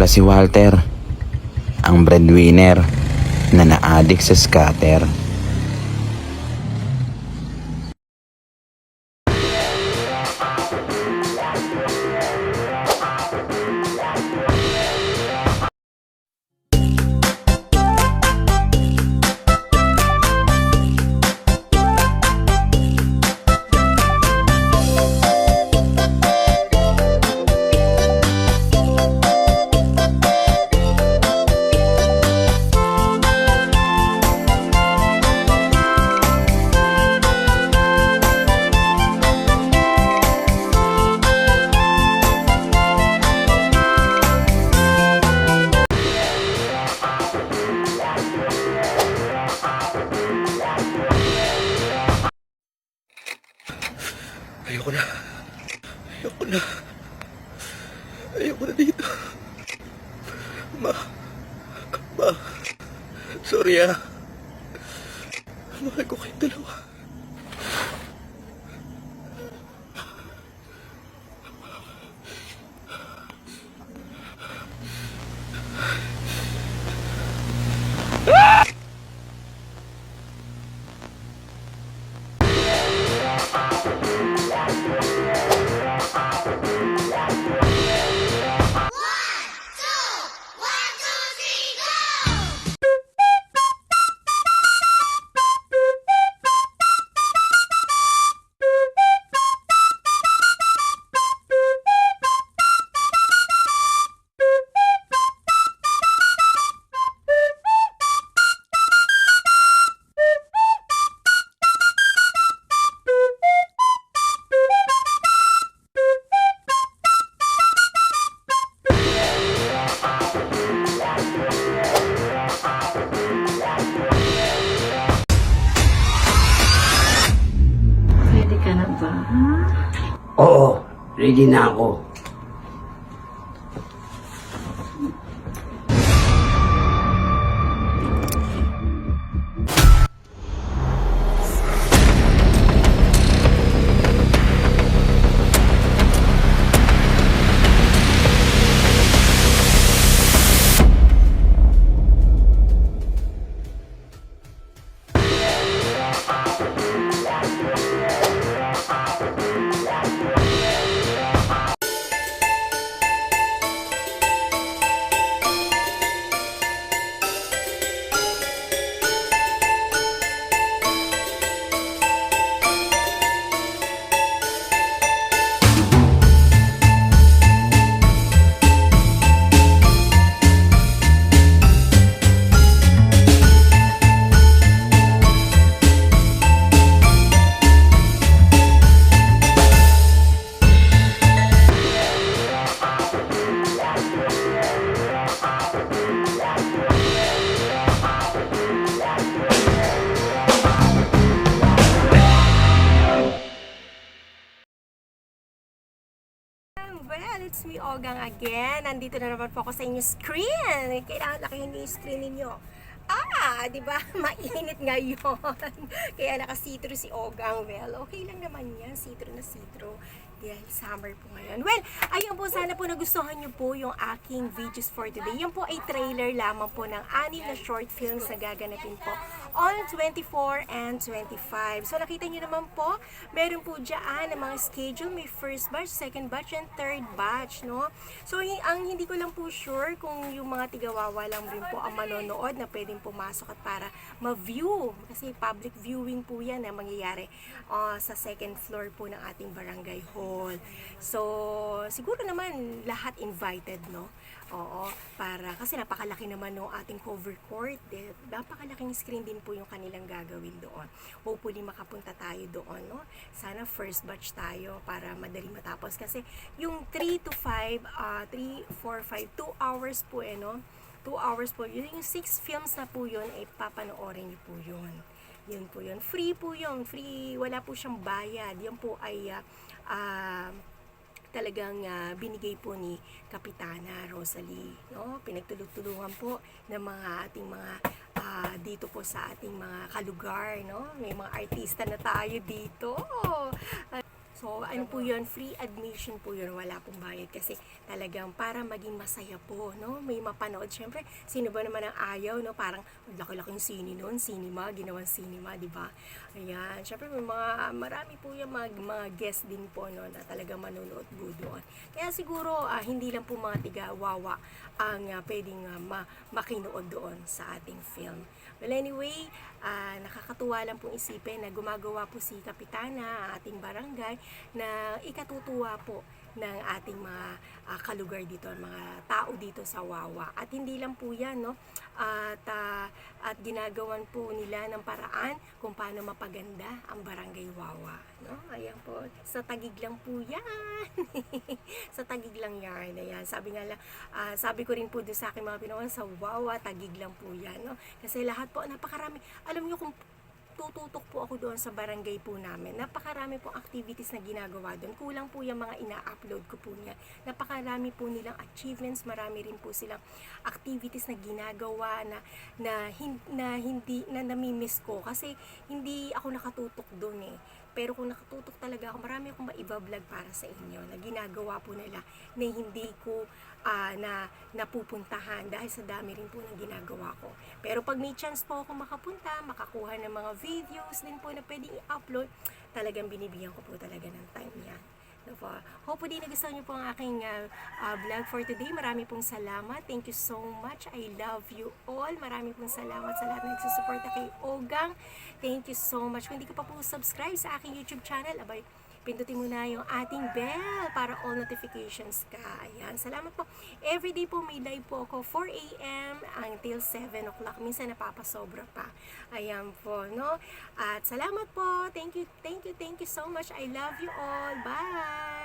pala si Walter, ang breadwinner na na-addict sa scatter. Ayoko na. Ayoko na. Ayoko na dito. Ma. Ma. Sorry ah. Mahal ko kayong dalawa. Oo, ready na ako. It's me, Ogang again. Nandito na naman po ako sa inyong screen. Kailangan lakihin niyo yung screen ninyo. Ah, di ba? Mainit ngayon. Kaya naka-see-through si Ogang. Well, okay lang naman yan. See-through na see-through. Dahil summer po ngayon. Well, ayun po, sana po nagustuhan niyo po yung aking videos for today. Yan po ay trailer lamang po ng anim na short films na gaganapin po on 24 and 25. So nakita niyo naman po, meron po dyan ang mga schedule. May first batch, second batch, and third batch, no? So ang hindi ko lang po sure kung yung mga tigawawa lang rin po ang manonood na pwedeng pumasok at para ma-view. Kasi public viewing po yan na mangyayari ah, sa second floor po ng ating barangay hall. So, siguro naman lahat invited, no? Oo, para kasi napakalaki naman ng ating cover court. Eh, napakalaking screen din po yung kanilang gagawin doon. Hopefully makapunta tayo doon, no? Sana first batch tayo para madali matapos kasi yung 3 to 5, ah 3, 4, 5, 2 hours po eh, no? 2 hours po. Yun, yung 6 films na po yun, eh, papanoorin niyo po yun. Yun po yun. Free po yun. Free. Wala po siyang bayad. Yan po ay ah, ah, talagang ah, binigay po ni Kapitana Rosalie. No? Pinagtulog-tulungan po ng mga ating mga ah, dito po sa ating mga kalugar. No? May mga artista na tayo dito. So, ano po yun, free admission po yun, wala pong bayad kasi talagang para maging masaya po, no? May mapanood, syempre, sino ba naman ang ayaw, no? Parang laki-laking sini noon, cinema, ginawang cinema, di ba? Ayan, syempre may mga, marami po yung mga, mga guest din po, no, na talagang manonood po doon. Kaya siguro, ah, hindi lang po mga tiga-wawa ang ah, pwedeng ah, ma- makinood doon sa ating film. Well, anyway, ah, nakakatuwa lang pong isipin na gumagawa po si Kapitana, ating barangay, na ikatutuwa po ng ating mga ah, kalugar dito, mga tao dito sa Wawa. At hindi lang po yan, no? At, ah, at ginagawan po nila ng paraan kung paano mapaganda ang barangay Wawa. No? Ayan po, sa tagig lang po yan. sa tagig lang yan. Ayan, sabi nga lang, ah, sabi ko rin po doon sa aking mga pinawan, sa Wawa, tagig lang po yan. No? Kasi lahat po, napakarami. Alam niyo kung tututok po ako doon sa barangay po namin. Napakarami pong activities na ginagawa doon. Kulang po yung mga ina-upload ko po niya. Napakarami po nilang achievements, marami rin po silang activities na ginagawa na na, na hindi na nami-miss ko kasi hindi ako nakatutok doon eh. Pero kung nakatutok talaga ako, marami akong maiba-vlog para sa inyo na ginagawa po nila na hindi ko ah, na napupuntahan dahil sa dami rin po ng ginagawa ko. Pero pag may chance po ako makapunta, makakuha ng mga videos din po na pwedeng i-upload, talagang binibigyan ko po talaga ng time yan. Po. Hopefully nagustuhan niyo po ang aking ah, ah, vlog for today. Marami pong salamat. Thank you so much. I love you all. Marami pong salamat sa lahat na nagsusuporta kay Ogang. Thank you so much. Kung hindi ka pa po subscribe sa aking YouTube channel, abay, pindutin mo na yung ating bell para all notifications ka. Ayan. Salamat po. Everyday po may live po ako 4 a.m. until 7 o'clock. Minsan napapasobra pa. Ayan po, no? At salamat po. Thank you, thank you, thank you so much. I love you all. Bye!